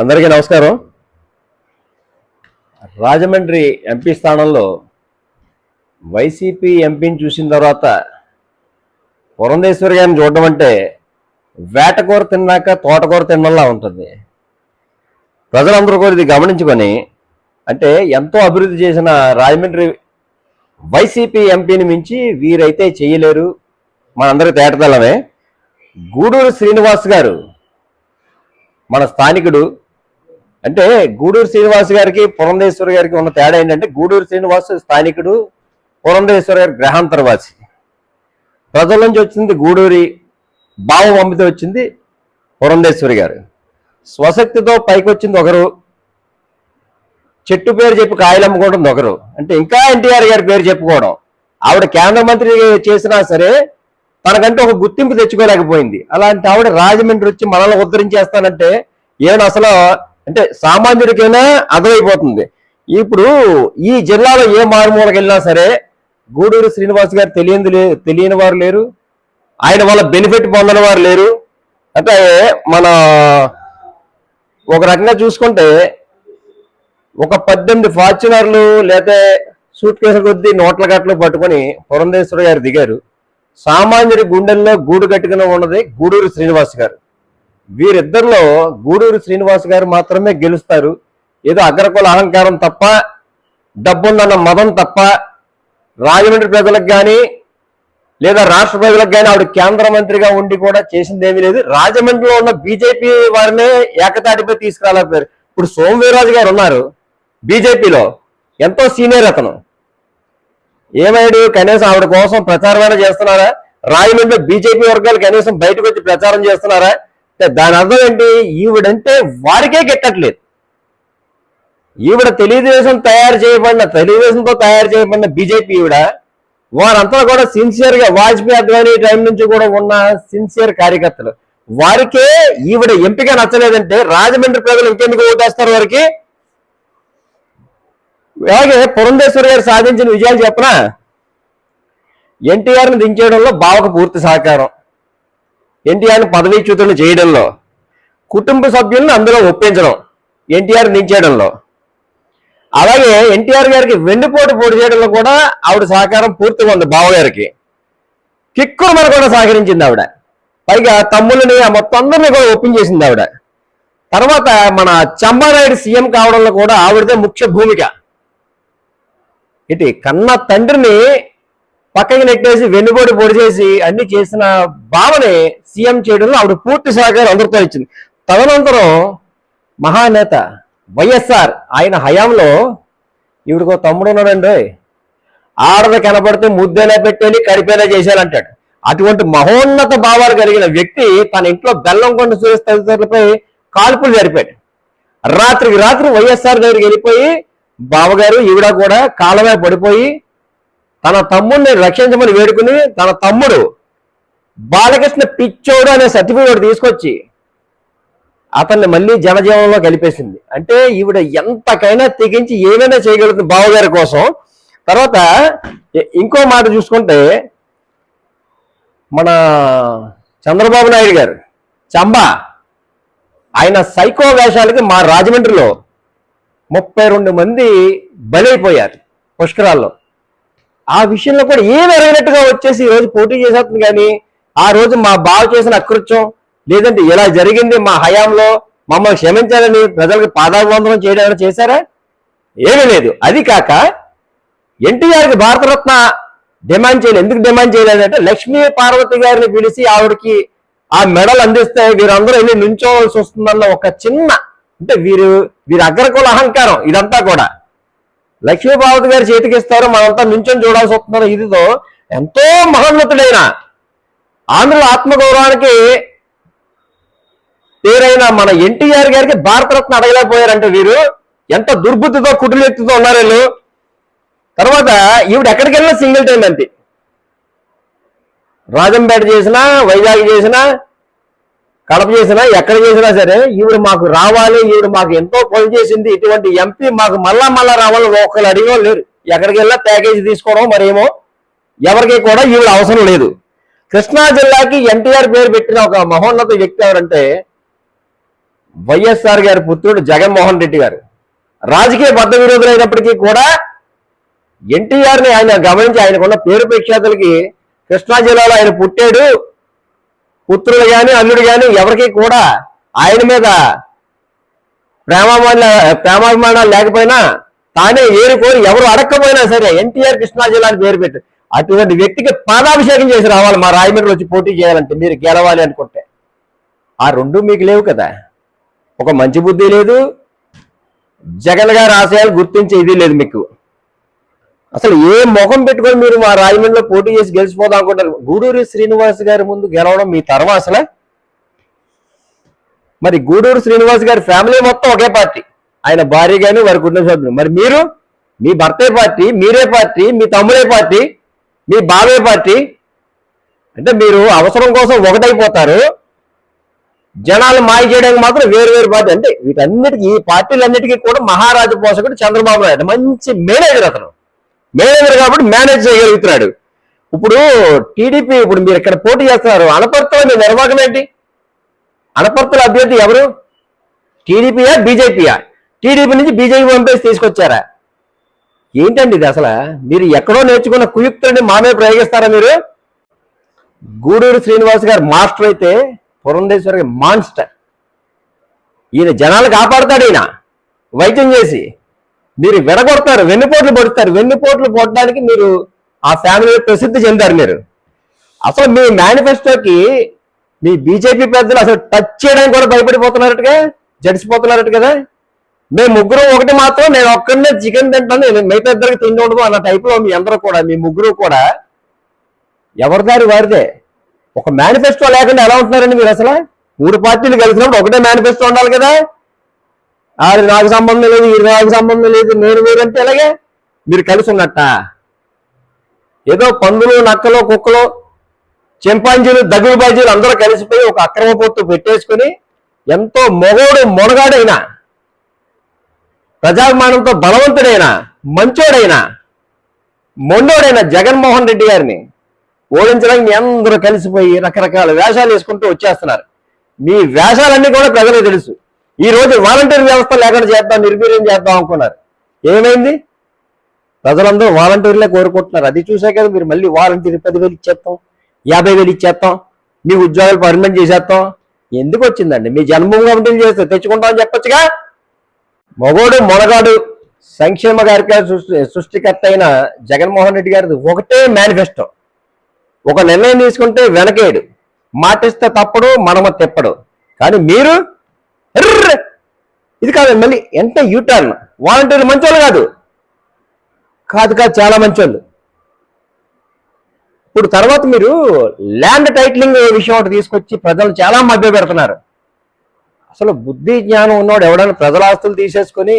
అందరికీ నమస్కారం. రాజమండ్రి ఎంపీ స్థానంలో వైసీపీ ఎంపీని చూసిన తర్వాత పురంధేశ్వరి గారిని చూడడం అంటే వేటకూర తిన్నాక తోటకూర తిన్నలా ఉంటుంది. ప్రజలందరూ కూడా ఇది గమనించుకొని అంటే ఎంతో అభివృద్ధి చేసిన రాజమండ్రి వైసీపీ ఎంపీని మించి వీరైతే చేయలేరు. మనందరికీ తేటతలమే గూడూరు శ్రీనివాస్ గారు మన స్థానికుడు అంటే గూడూరు శ్రీనివాస్ గారికి పురంధేశ్వర గారికి ఉన్న తేడా ఏంటంటే గూడూరు శ్రీనివాస్ స్థానికుడు పురంధేశ్వర గారి గ్రహాంతరవాసి. ప్రజల నుంచి వచ్చింది గూడూరి భావం అమ్మితే వచ్చింది పురంధేశ్వరి గారు. స్వశక్తితో పైకి వచ్చింది ఒకరు. చెట్టు పేరు చెప్పి కాయలు అమ్ముకోవడం ఒకరు. అంటే ఇంకా ఎన్టీఆర్ గారి పేరు చెప్పుకోవడం. ఆవిడ కేంద్ర మంత్రి చేసినా సరే తనకంటే ఒక గుర్తింపు తెచ్చుకోలేకపోయింది. అలాంటి ఆవిడ రాజమండ్రి వచ్చి మనల్ని ఉద్ధరించేస్తానంటే ఏమైనా అసలు అంటే సామాన్యుడికైనా అర్థమైపోతుంది. ఇప్పుడు ఈ జిల్లాలో ఏ మారుమూలకి వెళ్ళినా సరే గూడూరు శ్రీనివాస్ గారు తెలియని లే- తెలియని వారు లేరు. ఆయన వల్ల బెనిఫిట్ పొందని వారు లేరు. అంటే మన ఒక రకంగా చూసుకుంటే ఒక పద్దెనిమిది ఫార్చునర్లు లేకపోతే సూట్ కేసులు కొద్దీ నోట్ల గట్లు పట్టుకొని పురంధేశ్వర గారు దిగారు. సామాన్యుడి గుండెల్లో గూడు కట్టుకుని ఉన్నది గూడూరు శ్రీనివాస్ గారు. వీరిద్దరిలో గూడూరు శ్రీనివాస్ గారు మాత్రమే గెలుస్తారు. ఏదో అగ్రకుల అహంకారం తప్ప డబ్బుందన్న మదం తప్ప రాజమండ్రి ప్రజలకు కానీ లేదా రాష్ట్ర ప్రజలకు కానీ ఆవిడ కేంద్ర మంత్రిగా ఉండి కూడా చేసింది ఏమీ లేదు. రాజమండ్రిలో ఉన్న బీజేపీ వారినే ఏకతాటిపై తీసుకురాలేకపోయారు. ఇప్పుడు సోమవీరాజు గారు ఉన్నారు బీజేపీలో. ఎంతో సీనియర్ అతను. ఏమైడు కనీసం ఆవిడ కోసం ప్రచారమైనా చేస్తున్నారా? రాయమండ్రి బీజేపీ వర్గాలు కనీసం బయటకు వచ్చి ప్రచారం చేస్తున్నారా? దాని అర్థం ఏంటి? ఈవిడంటే వారికే గిట్టట్లేదు. ఈవిడ తెలుగుదేశం తయారు చేయబడిన తెలుగుదేశంతో తయారు చేయబడిన బీజేపీ ఈవిడ వారంతా కూడా సిన్సియర్గా వాజ్పేయి అద్వానీ టైం నుంచి కూడా ఉన్న సిన్సియర్ కార్యకర్తలు. వారికే ఈవిడ ఎంపిక నచ్చలేదంటే రాజమండ్రి ప్రజలు ఇంకెందుకు ఓటేస్తారు వారికి? అలాగే పురంధేశ్వరి గారు సాధించిన విజయాలు చెప్పనా? ఎన్టీఆర్ని దించేయడంలో బావకు పూర్తి సహకారం. ఎన్టీఆర్ని పదవీచ్యుతులను చేయడంలో కుటుంబ సభ్యులను అందులో ఒప్పించడం ఎన్టీఆర్ నిలిచేయడంలో అలాగే ఎన్టీఆర్ గారికి వెన్నుపోటు పోటీ చేయడంలో కూడా ఆవిడ సహకారం పూర్తిగా ఉంది బావగారికి. కిక్కులు మన కూడా సహకరించింది ఆవిడ. పైగా తమ్ముళ్ళని మొత్తం అందరినీ కూడా ఒప్పించేసింది ఆవిడ. తర్వాత మన చంబానాయుడు సీఎం కావడంలో కూడా ఆవిడదే ముఖ్య భూమిక. ఇటు కన్న తండ్రిని పక్కకి నెట్టేసి వెన్నుపోటు పొడి చేసి అన్ని చేసిన భావని సీఎం చేయడంలో ఆవిడ పూర్తి సహకారం అందరితో ఇచ్చింది. తదనంతరం మహానేత వైఎస్ఆర్ ఆయన హయాంలో ఈవిడకో తమ్ముడు ఉన్నాడండి ఆడద కనపడితే ముద్దైనా పెట్టేని కడిపేలా చేశానంటాడు అటువంటి మహోన్నత భావాలు కలిగిన వ్యక్తి తన ఇంట్లో బెల్లం కొండ సురేష్ తదితరులపై కాల్పులు జరిపాడు. రాత్రికి రాత్రి వైఎస్ఆర్ దగ్గరికి వెళ్ళిపోయి బావగారు ఈవిడ కూడా కాలమే పడిపోయి తన తమ్ముడిని రక్షించమని వేడుకుని తన తమ్ముడు బాలకృష్ణ పిచ్చోడు అనే సర్టిఫికేట్ తీసుకొచ్చి అతన్ని మళ్ళీ జనజీవనంలో కలిపేసింది. అంటే ఈవిడ ఎంతకైనా తెగించి ఏమైనా చేయగలుగుతుంది బావగారి కోసం. తర్వాత ఇంకో మాట చూసుకుంటే మన చంద్రబాబు నాయుడు గారు చంబా ఆయన సైకో వేషాలకి మా రాజమండ్రిలో ముప్పై రెండు మంది బలైపోయారు పుష్కరాల్లో. ఆ విషయంలో కూడా ఏం ఎరగినట్టుగా వచ్చేసి ఈ రోజు పోటీ చేసేస్తుంది కానీ ఆ రోజు మా బావ చేసిన అకృత్యం లేదంటే ఇలా జరిగింది మా హయాంలో మమ్మల్ని క్షమించాలని ప్రజలకు పాదాభివందనం చేయడం ఏమైనా చేశారా? ఏమీ లేదు. అది కాక ఎన్టీఆర్కి భారతరత్న డిమాండ్ చేయలేదు ఎందుకు డిమాండ్ చేయలేదంటే లక్ష్మీ పార్వతి గారిని పిలిచి ఆవిడకి ఆ మెడల్ అందిస్తే వీరందరూ వెళ్ళి నుంచోవలసి వస్తుందన్న ఒక చిన్న అంటే వీరు వీరి అగ్రకుల అహంకారం ఇదంతా కూడా. లక్ష్మీ గారి చేతికి ఇస్తారు మనంతా నుంచొని చూడాల్సి వస్తున్నారు. ఇదితో ఎంతో మహోన్నతుడైన ఆంధ్రుల ఆత్మగౌరవానికి పేరైన మన ఎన్టీఆర్ గారికి భారతరత్న అడగలేకపోయారంటే వీరు. ఎంత దుర్బుద్ధితో కుటుంబెత్తుతో ఉన్నారు వీళ్ళు. తర్వాత ఈవిడ ఎక్కడికి వెళ్ళినా సింగిల్ టైం అంతే. రాజంపేట చేసినా వైజాగ్ చేసినా కడప చేసినా ఎక్కడ చేసినా సరే ఈవిడ మాకు రావాలి ఈవిడ మాకు ఎంతో పని చేసింది ఇటువంటి ఎంపీ మాకు మళ్ళా మళ్ళా రావాలి ఒకరు అడిగే లేరు. ఎక్కడికి వెళ్ళినా ప్యాకేజీ తీసుకోవడం మరేమో ఎవరికి కూడా ఈవిడ అవసరం లేదు. కృష్ణా జిల్లాకి ఎన్టీఆర్ పేరు పెట్టిన ఒక మహోన్నత వ్యక్తి ఎవరంటే వైఎస్ఆర్ గారి పుత్రుడు జగన్మోహన్ రెడ్డి గారు. రాజకీయ బద్ద విరోధులైనప్పటికీ కూడా ఎన్టీఆర్ని ఆయన గమనించి ఆయనకున్న పేరు ప్రఖ్యాతులకి కృష్ణా జిల్లాలో ఆయన పుట్టాడు. పుత్రుడు గాని అల్లుడు గాని ఎవరికి కూడా ఆయన మీద ప్రేమాభిమాన ప్రేమాభిమానాలు లేకపోయినా తానే ఏరుకోరి ఎవరు అడగకపోయినా సరే ఎన్టీఆర్ కృష్ణా జిల్లా అని పేరు పెట్టు అటువంటి వ్యక్తికి పాదాభిషేకం చేసి రావాలి మా రాయమండ్రి వచ్చి పోటీ చేయాలంటే మీరు గెలవాలి అనుకుంటే. ఆ రెండు మీకు లేవు కదా. ఒక మంచి బుద్ధి లేదు జగన్ గారి ఆశయాలు గుర్తించే ఇది లేదు మీకు. అసలు ఏ ముఖం పెట్టుకొని మీరు మా రాజమండ్రిలో పోటీ చేసి గెలిచిపోదాం అనుకుంటారు? గూడూరు శ్రీనివాస్ గారి ముందు గెలవడం మీ తరం అసలు మరి గూడూరు శ్రీనివాస్ గారి ఫ్యామిలీ మొత్తం ఒకే పార్టీ. ఆయన భార్య గాని వారి కుటుంబ సభ్యులు. మరి మీరు? మీ భర్తే పార్టీ మీరే పార్టీ మీ తమ్ముడే పార్టీ మీ బావే పార్టీ. అంటే మీరు అవసరం కోసం ఒకటైపోతారు. జనాలు మాయ చేయడానికి మాత్రం వేరు వేరు పార్టీ. అంటే వీటన్నిటికీ ఈ పార్టీలన్నిటికీ కూడా మహారాజు పోషకుడు చంద్రబాబు నాయుడు. మంచి మేనేజర్ అతను. మేనేజర్ కాబట్టి మేనేజ్ చేయగలుగుతున్నాడు. ఇప్పుడు టీడీపీ ఇప్పుడు మీరు ఇక్కడ పోటీ చేస్తున్నారు. అనపర్తలో మీ నిర్వాహకం ఏంటి? అనపర్తుల అభ్యర్థి ఎవరు? టీడీపీయా బీజేపీయా? టీడీపీ నుంచి బీజేపీ పంపేసి తీసుకొచ్చారా? ఏంటండి ఇది అసలు? మీరు ఎక్కడో నేర్చుకున్న కుయుక్తులని మామే ప్రయోగిస్తారా మీరు? గూడూరు శ్రీనివాస్ గారు మాస్టర్ అయితే పురంధేశ్వరి మాన్స్టర్. ఈయన జనాలు కాపాడుతాడు ఈయన. వైద్యం చేసి. మీరు విడగొడతారు వెన్నుపోట్లు పొడుస్తారు. వెన్నుపోట్లు పొట్టడానికి మీరు ఆ ఫ్యామిలీ ప్రసిద్ధి చెందారు మీరు. అసలు మీ మేనిఫెస్టోకి మీ బీజేపీ పెద్దలు అసలు టచ్ చేయడానికి కూడా భయపడిపోతున్నారట్టుగా జడిసిపోతున్నారట కదా? మేము ముగ్గురు ఒకటి మాత్రం నేను ఒక్కడనే చికెన్ తింటాను నేను మిగతా ఇద్దరికి తిండి ఉండదు అన్న టైప్లో మీ అందరూ కూడా మీ ముగ్గురు కూడా ఎవరిదారి వారిదే? ఒక మేనిఫెస్టో లేకుండా ఎలా ఉంటున్నారండి మీరు అసలు? మూడు పార్టీలు కలిసినప్పుడు ఒకటే మేనిఫెస్టో ఉండాలి కదా? ఆడు నాకు సంబంధం లేదు ఈ నాకు సంబంధం లేదు. నేను మీరంటే అలాగే మీరు కలిసి ఉన్నట్ట? ఏదో పందులు నక్కలు కుక్కలు చింపాంజీలు దగ్గులు బాజీలు అందరూ కలిసిపోయి ఒక అక్రమ పొత్తు పెట్టేసుకుని ఎంతో మొగోడు మొనగాడైనా ప్రజాభిమానంతో బలవంతుడైన మంచోడైన మొండోడైన జగన్మోహన్ రెడ్డి గారిని ఓడించడానికి అందరూ కలిసిపోయి రకరకాల వేషాలు వేసుకుంటూ వచ్చేస్తున్నారు. మీ వేషాలన్నీ కూడా ప్రజలకు తెలుసు. ఈ రోజు వాలంటీర్ వ్యవస్థ లేకుండా చేద్దాం నిర్వీర్యం చేద్దాం అనుకున్నారు. ఏమైంది? ప్రజలందరూ వాలంటీర్లే కోరుకుంటున్నారు. అది చూసే కదా మీరు మళ్ళీ వాలంటీర్ పదివేలు ఇచ్చేస్తాం యాభై వేలు ఇచ్చేస్తాం మీ ఉద్యోగాలు పర్మనెంట్ చేసేస్తాం. ఎందుకు వచ్చిందండి? మీ జన్మభూమి కమిటీలు చేస్తే తెచ్చుకుంటామని చెప్పొచ్చుగా? మగోడు మొనగాడు సంక్షేమ కార్యక్రమ సృష్టి సృష్టికర్త అయిన జగన్మోహన్ రెడ్డి గారిది ఒకటే మేనిఫెస్టో. ఒక నిర్ణయం తీసుకుంటే వెనకేడు. మాటిస్తే తప్పడు మనమ తిప్పడు. కానీ మీరు ఇది కాదు మళ్ళీ ఎంత యూటర్న్ వాలంటీర్లు మంచోళ్ళు కాదు. కాదు కాదు చాలా మంచోళ్ళు. ఇప్పుడు తర్వాత మీరు ల్యాండ్ టైటిలింగ్ విషయం ఒకటి తీసుకొచ్చి ప్రజలు చాలా మభ్య పెడుతున్నారు. అసలు బుద్ధి జ్ఞానం ఉన్నవాడు ఎవడైనా ప్రజల ఆస్తులు తీసేసుకొని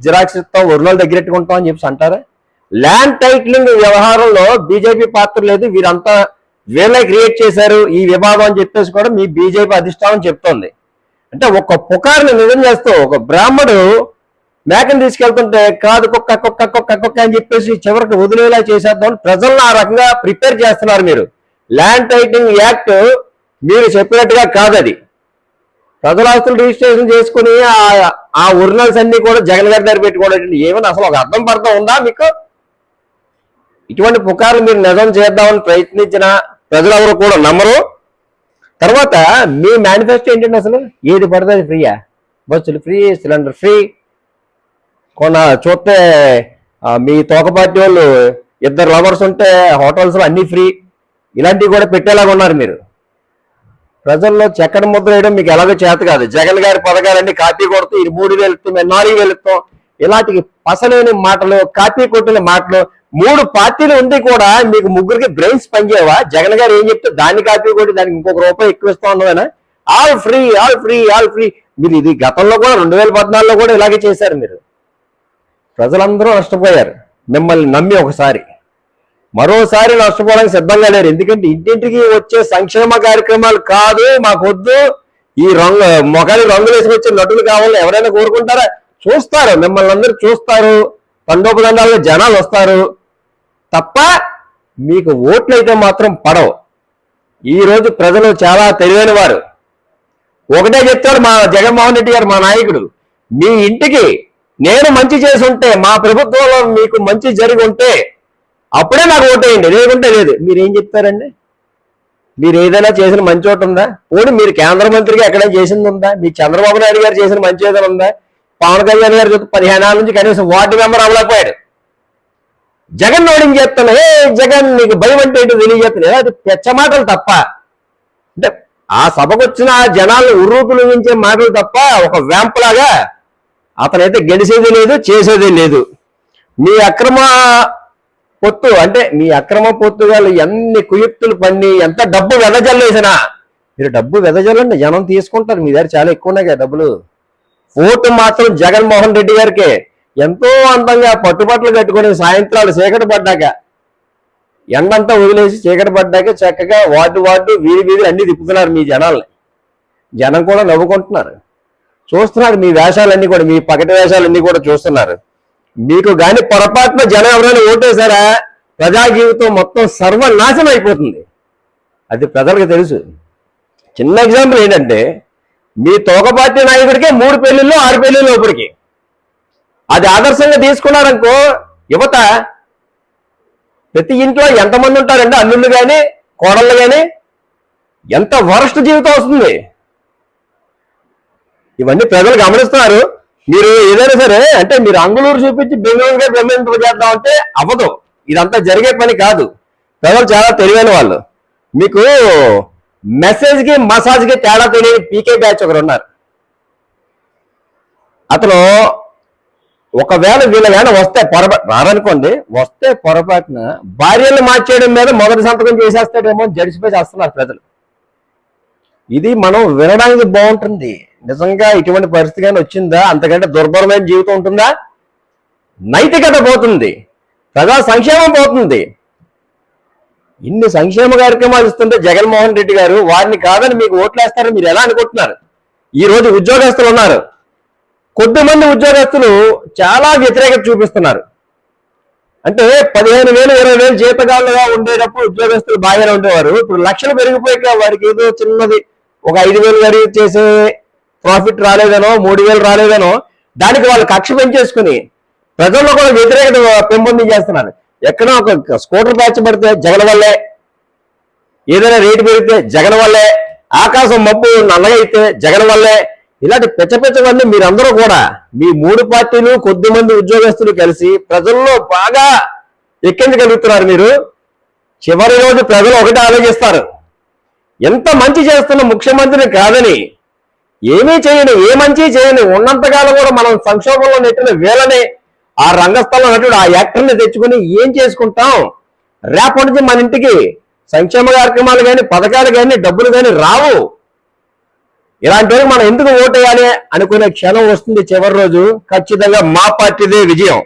జిరాక్స్ ఇస్తాం ఒరిజినల్ దగ్గరెట్టుకుంటాం అని చెప్పి అంటారా? ల్యాండ్ టైటిలింగ్ వ్యవహారంలో బీజేపీ పాత్ర లేదు. వీరంతా వీళ్ళే క్రియేట్ చేశారు ఈ వివాదం అని చెప్పేసి కూడా మీ బీజేపీ అధిష్టానం చెప్తోంది. అంటే ఒక పుకారుని నిజం చేస్తూ ఒక బ్రాహ్మడు మేకను తీసుకెళ్తుంటే కాదు కుక్క కుక్క కుక్క కుక్క అని చెప్పేసి చివరికి వదిలేలా చేసేద్దాం ప్రజలను ఆ రకంగా ప్రిపేర్ చేస్తున్నారు మీరు. ల్యాండ్ టైటింగ్ యాక్ట్ మీరు చెప్పినట్టుగా కాదు అది. ప్రజల ఆస్తులు రిజిస్ట్రేషన్ చేసుకుని ఆ- ఆ ఒరిజినల్స్ అన్ని కూడా జగన్ గారి దగ్గర పెట్టుకోవడం ఏమైనా అసలు ఒక అర్థం పడతా ఉందా మీకు? ఇటువంటి పుకార్లు మీరు నిజం చేద్దామని ప్రయత్నించిన ప్రజలు ఎవరు కూడా నమ్మరు. తర్వాత మీ మేనిఫెస్టో ఏంటంటే అసలు? ఏది పడితే అది ఫ్రీయా బస్సులు ఫ్రీ సిలిండర్ ఫ్రీ కొన్న చూస్తే మీ తోక పార్టీ వాళ్ళు ఇద్దరు లవర్స్ ఉంటే హోటల్స్ అన్నీ అన్ని ఫ్రీ ఇలాంటివి కూడా పెట్టేలాగా ఉన్నారు మీరు. ప్రజల్లో చక్కెర ముద్ర వేయడం మీకు ఎలాగో చేత కాదు. జగన్ గారి పథకాలన్నీ కాపీ కొడుతూ ఇది మూడు వేలు ఇస్తాం నాలుగు వేలు ఇస్తాం. ఇలాంటి పసలేని మాటలు కాపీ కొట్టిన మాటలు మూడు పార్టీలు ఉండి కూడా మీకు ముగ్గురికి బ్రెయిన్స్ పనిచేయవా జగన్ గారు ఏం చెప్తే దాన్ని కాపీ కొట్టి దానికి ఇంకొక రూపాయి ఎక్కువ ఇస్తా ఉన్నదేనా? All free all free all free. మీరు ఇది గతంలో కూడా రెండు వేల పద్నాలుగులో కూడా ఇలాగే చేశారు మీరు. ప్రజలందరూ నష్టపోయారు. మిమ్మల్ని నమ్మి ఒకసారి. మరోసారి నష్టపోవడానికి సిద్ధంగా లేరు. ఎందుకంటే ఇంటింటికి వచ్చే సంక్షేమ కార్యక్రమాలు కాదు మాకొద్దు. ఈ రంగు మొగాలి రంగులు వేసుకొచ్చే నటులు కావాలి ఎవరైనా కోరుకుంటారా? చూస్తారు మిమ్మల్ని అందరూ చూస్తారు తండోపదండాల్లో జనాలు వస్తారు. తప్ప మీకు ఓట్లు అయితే మాత్రం పడవు. ఈరోజు ప్రజలు చాలా తెలివైన వారు. ఒకటే చెప్తాడు మా జగన్మోహన్ రెడ్డి గారు మా నాయకుడు. మీ ఇంటికి నేను మంచి చేసి ఉంటే మా ప్రభుత్వంలో మీకు మంచి జరిగి ఉంటే అప్పుడే నాకు ఓటేయండి. లేకుంటే లేదు. మీరు ఏం చెప్తారండి? మీరు ఏదైనా చేసిన మంచి ఒకటి ఉందా? పోనీ మీరు కేంద్ర మంత్రిగా ఎక్కడైనా చేసింది ఉందా? మీ చంద్రబాబు నాయుడు గారు చేసిన మంచి ఏదైనా ఉందా? పవన్ కళ్యాణ్ గారు చూస్తే పదిహేను ఏళ్ళ నుంచి కనీసం వార్డు మెంబర్ అవ్వలేకపోయాడు. జగన్ నోడింగ్ చేస్తాను హే జగన్ నీకు భయం అంటే ఏంటో? తెలియజేస్తున్నా అది పెచ్చ మాటలు తప్ప. అంటే ఆ సభకు వచ్చిన జనాలు ఉర్రూపులు ఉంచే మాటలు తప్ప ఒక వ్యాంపులాగా అతనైతే గెలిచేది లేదు చేసేది లేదు. మీ అక్రమ పొత్తు అంటే మీ అక్రమ పొత్తుగాలు ఎన్ని కుయుక్తులు పన్ని ఎంత డబ్బు వెదజల్లేసినా మీరు డబ్బు వెదజల్లండి జనం తీసుకుంటారు. మీ దగ్గర చాలా ఎక్కువ ఉన్నాయి కదా డబ్బులు. ఓటు మాత్రం జగన్మోహన్ రెడ్డి గారికి. ఎంతో అందంగా పట్టుబట్టలు కట్టుకొని సాయంత్రాలు చీకటి పడ్డాక ఎండంతా వదిలేసి చీకటి పడ్డాక చక్కగా వార్డు వార్డు వీధి వీధి అన్ని తిప్పుతున్నారు మీ జనాల్ని. జనం కూడా నవ్వుకుంటున్నారు. చూస్తున్నారు మీ వేషాలన్నీ కూడా మీ పకటి వేషాలన్నీ కూడా చూస్తున్నారు. మీకు కానీ పొరపాటున జనం ఎవరైనా ఓటేశారా? ప్రజా జీవితం మొత్తం సర్వనాశనం అయిపోతుంది. అది ప్రజలకు తెలుసు. చిన్న ఎగ్జాంపుల్ ఏంటంటే మీ తోక పార్టీ నాయకుడికే మూడు పెళ్ళిళ్ళు ఆరు పెళ్ళిళ్ళు లోపలికి. అది ఆదర్శంగా తీసుకున్నారనుకో యువత ప్రతి ఇంట్లో ఎంతమంది ఉంటారంటే అల్లుళ్ళు కానీ కోడళ్ళు కానీ ఎంత వరస్ట్ జీవితం వస్తుంది. ఇవన్నీ ప్రజలు గమనిస్తున్నారు. మీరు ఏదైనా సరే అంటే మీరు అంగుళూరు చూపించి బెంగళూరుగా చేద్దాం అంటే అవ్వదు. ఇదంతా జరిగే పని కాదు. ప్రజలు చాలా తెలివైన వాళ్ళు. మీకు మెసేజ్కి మసాజ్కి తేడా తెలియని పీకే బ్యాచ్ ఒకరు ఉన్నారు. అతను ఒకవేళ వీళ్ళ వేళ వస్తే పొరపాటు రారనుకోండి వస్తే పొరపాటున భార్యలు మార్చేయడం మీద మొదటి సంతకం చేసేస్తాడేమో జడిసిపోయి చేస్తున్నారు ప్రజలు. ఇది మనం వినడానికి బాగుంటుంది. నిజంగా ఇటువంటి పరిస్థితి కానీ వచ్చిందా? అంతకంటే దుర్భరమైన జీవితం ఉంటుందా? నైతికత పోతుంది. ప్రజా సంక్షేమం పోతుంది. ఇన్ని సంక్షేమ కార్యక్రమాలు ఇస్తుంటే జగన్మోహన్ రెడ్డి గారు వారిని కాదని మీకు ఓట్లేస్తారని మీరు ఎలా అనుకుంటున్నారు? ఈ రోజు ఉద్యోగస్తులు ఉన్నారు. కొద్దిమంది ఉద్యోగస్తులు చాలా వ్యతిరేకత చూపిస్తున్నారు. అంటే పదిహేను వేలు ఇరవై వేలు జీతగాళ్ళుగా ఉండేటప్పుడు ఉద్యోగస్తులు బాగానే ఉండేవారు. ఇప్పుడు లక్షలు పెరిగిపోయాక వారికి ఏదో చిన్నది ఒక ఐదు వేలు వరకు చేసే ప్రాఫిట్ రాలేదనో మూడు వేలు రాలేదనో దానికి వాళ్ళు కక్ష పెంచేసుకుని ప్రజల్లో కూడా వ్యతిరేకత పెంపొందించేస్తున్నారు. ఎక్కడో ఒక స్కూటర్ ప్యాచ్ పడితే జగన్ వల్లే. ఏదైనా రేటు పెరిగితే జగన్ వల్లే. ఆకాశం మబ్బు నల్లగా అయితే జగన్ వల్లే. ఇలాంటి పెచ్చ పెచ్చవన్నీ మీరందరూ కూడా మీ మూడు పార్టీలు కొద్ది మంది ఉద్యోగస్తులు కలిసి ప్రజల్లో బాగా ఎక్కించగలుగుతున్నారు మీరు. చివరి రోజు ప్రజలు ఒకటి ఆలోచిస్తారు. ఎంత మంచి చేస్తున్న ముఖ్యమంత్రిని కాదని ఏమీ చేయని ఏ మంచి చేయని ఉన్నంతకాలం కూడా మనం సంక్షోభంలో నెట్టిన వేలని ఆ రంగస్థలం నటుడు ఆ యాక్టర్ని తెచ్చుకుని ఏం చేసుకుంటాం? రేపటి నుంచి మన ఇంటికి సంక్షేమ కార్యక్రమాలు కానీ పథకాలు కానీ డబ్బులు కానీ రావు. ఇలాంటి మనం ఎందుకు ఓటేయాలి? అనుకునే క్షణం వస్తుంది చివరి రోజు. ఖచ్చితంగా మా పార్టీదే విజయం.